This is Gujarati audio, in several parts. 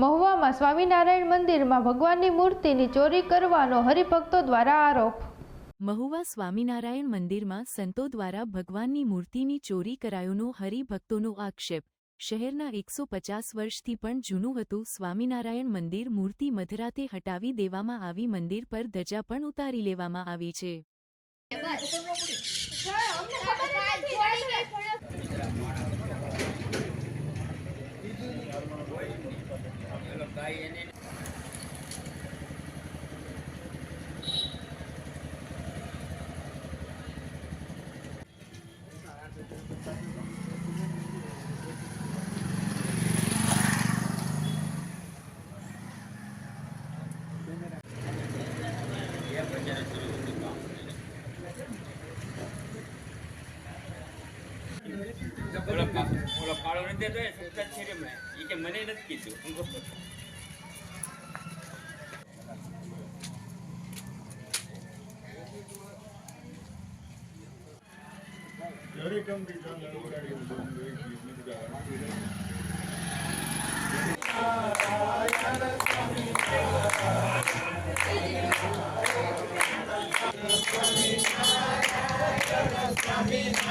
મહુવામાં સ્વામિનારાયણ મંદિરમાં ભગવાનની મૂર્તિની ચોરી કરવાનો હરિભક્તો દ્વારા આરોપ. મહુવા સ્વામિનારાયણ મંદિરમાં સંતો દ્વારા ભગવાનની મૂર્તિની ચોરી કરાયોનો હરિભક્તોનો આક્ષેપ. શહેરના એકસો પચાસ વર્ષથી પણ જૂનું હતું સ્વામિનારાયણ મંદિર. મૂર્તિ મધરાતે હટાવી દેવામાં આવી મંદિર પર ધજા પણ ઉતારી લેવામાં આવી છે. ઓલો કાળો મને નથી કીધું Amen.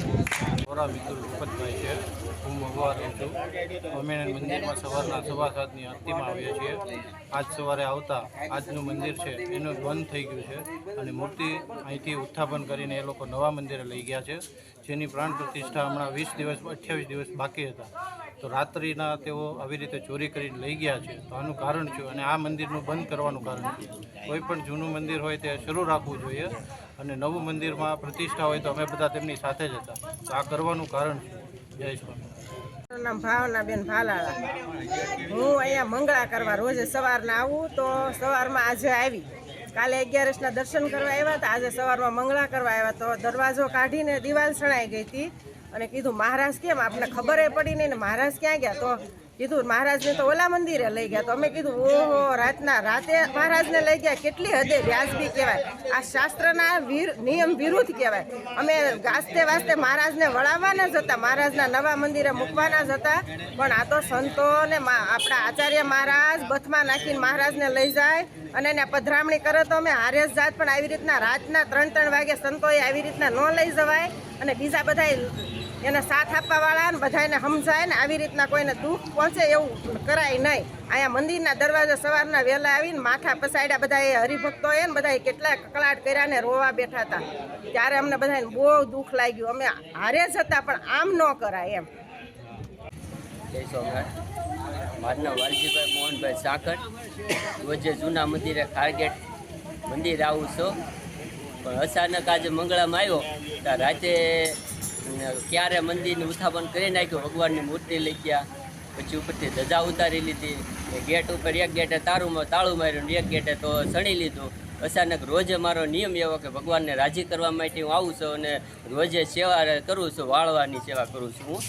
વોરા મિત્ર રૂપતભાઈ છે. હું મહુવા રહું છું. સ્વામિનારાયણ મંદિરમાં સવારના સવા સાતની આરતીમાં આવ્યા છીએ. આજ સવારે આવતા આજનું મંદિર છે, એનું બંધ થઈ ગયું છે અને મૂર્તિ અહીંથી ઉત્થાપન કરીને એ લોકો નવા મંદિરે લઈ ગયા છે. જેની પ્રાણ પ્રતિષ્ઠા હમણાં વીસ દિવસ, અઠ્યાવીસ દિવસ બાકી હતા. તો રાત્રિના તેઓ આવી રીતે ચોરી કરીને લઈ ગયા છે. તો આનું કારણ છે અને આ મંદિરનું બંધ કરવાનું કારણ છે કોઈ પણ જૂનું મંદિર હોય તે શરૂ રાખવું જોઈએ. અને નવું મંદિરમાં પ્રતિષ્ઠા હોય તો અમે બધા તેમની સાથે જ હતા. આ કરવાનું કારણ છે. જય સ્વામી. નામ ભાવનાબેન ભાલાળા. હું અહીંયા મંગળા કરવા રોજે સવારના આવું તો સવારમાં આજે આવી. કાલે અગિયારસના દર્શન કરવા આવ્યા હતા. આજે સવારમાં મંગળા કરવા આવ્યા તો દરવાજો કાઢીને દિવાલ સણાઈ ગઈ હતી. અને કીધું, મહારાજ કેમ? આપણે ખબર પડી નહીં ને મહારાજ ક્યાં ગયા? તો કીધું, મહારાજને તો ઓલા મંદિરે લઈ ગયા. તો અમે કીધું, ઓહો, રાતના, રાતે મહારાજને લઈ ગયા. કેટલી હદે વ્યાજબી કહેવાય. આ શાસ્ત્રના વીર, નિયમ વિરુદ્ધ કહેવાય. અમે ગાસ્તે વાસ્તે મહારાજને વળાવવાના જ હતા મહારાજના નવા મંદિરે મૂકવાના જ હતા પણ આ તો સંતો ને આપણા આચાર્ય મહારાજ બથમાં નાખીને મહારાજને લઈ જાય અને એને પધરામણી કરે તો અમે હારે જાત પણ આવી રીતના રાતના ત્રણ ત્રણ વાગે સંતોએ આવી રીતના ન લઈ જવાય અને બીજા બધા એને સાથ આપવા વાળા ને બધાને સમજાય ને આવી રીતના કોઈને દુઃખ પહોંચે એવું કરાય નહીં. અહીંયા મંદિરના દરવાજા સવારના વહેલા આવીને માથા પસાડ્યા બધા એ હરિભક્તોએ ને બધા કેટલા કકળાટ કર્યા ને રોવા બેઠા હતા. ત્યારે અમને બધાને બહુ દુઃખ લાગ્યું. અમે હારે જ હતા, પણ આમ ન કરાય એમ. જય વાલજીભાઈ મોહનભાઈ સાકર. રોજે જૂના મંદિરે ખારગેટ મંદિર આવું છું. પણ અચાનક આજે મંગળામાં આવ્યો. ત્યાં રાતે ક્યારે મંદિરનું ઉત્થાપન કરી નાખ્યું, ભગવાનની મૂર્તિ લઈ ગયા, પછી ઉપરથી ધજા ઉતારી લીધી ગેટ ઉપર એક ગેટે તારું તાળું માર્યું એક ગેટે તો સણી લીધું. અચાનક રોજે મારો નિયમ એવો કે ભગવાનને રાજી કરવા માટે હું આવું છું અને રોજે સેવા કરું છું, વાળવાની સેવા કરું છું હું.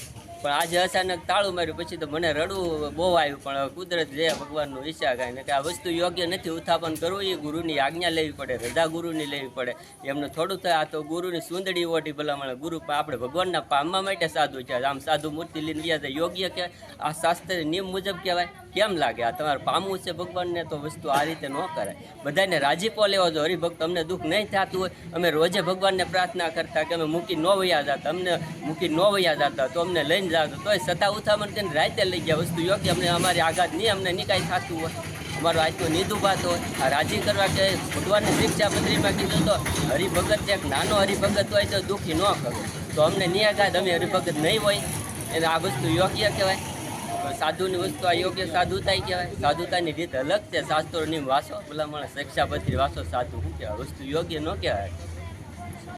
પણ આજે અચાનક તાળું માર્યું, પછી તો મને રડવું બહુ આવ્યું, પણ કુદરત જે ભગવાનનું ઈચ્છા કાંઈ કે આ વસ્તુ યોગ્ય નથી, ઉત્થાપન કરવું, એ ગુરુની આજ્ઞા લેવી પડે, રજા ગુરુની લેવી પડે. એમને થોડું થાય, આ તો ગુરુની સુંદડી ઓઢી ભલામણ, ગુરુ પણ આપણે ભગવાનના પામવા માટે સાધુ છે. આમ સાધુ મૂર્તિ લઈને ગયા યોગ્ય કે આ શાસ્ત્ર નિયમ મુજબ કહેવાય. કેમ લાગે? આ તમારે પામવું છે ભગવાનને તો વસ્તુ આ રીતે ન કરાય. બધાને રાજીપો લેવો જો હરિભક્ત અમને દુઃખ નહીં થતું હોય, અમે રોજે ભગવાનને પ્રાર્થના કરતા કે અમે મૂકી ન વયા જતા અમને મૂકી ન વયા જતા, તો અમને લઈને જતા તોય સતા ઉથામણ કરીને રાતે લઈ ગયા વસ્તુ. યોગ્ય અમને અમારી આઘાત નહીં, અમને નહીં કાંઈ થતું હોય. અમારો આજનો નિદુભાત હોય. આ રાજી કરવા કે ભગવાનની શિક્ષા પત્રીમાં કીધું તો હરિભગત એક નાનો હરિભગત હોય તો દુઃખી ન કરો. તો અમને નિયાઘાત અમે હરિભગત નહીં હોય. એટલે આ વસ્તુ યોગ્ય કહેવાય. સાધુની વસ્તુ આ યોગ્ય સાધુતા કહેવાય. સાધુતાની રીત અલગ છે. શાસ્ત્રોની વાસો, ભલામણ શિક્ષાપત્રી વાસો સાધુ શું કહેવાય? વસ્તુ યોગ્ય ન કહેવાય.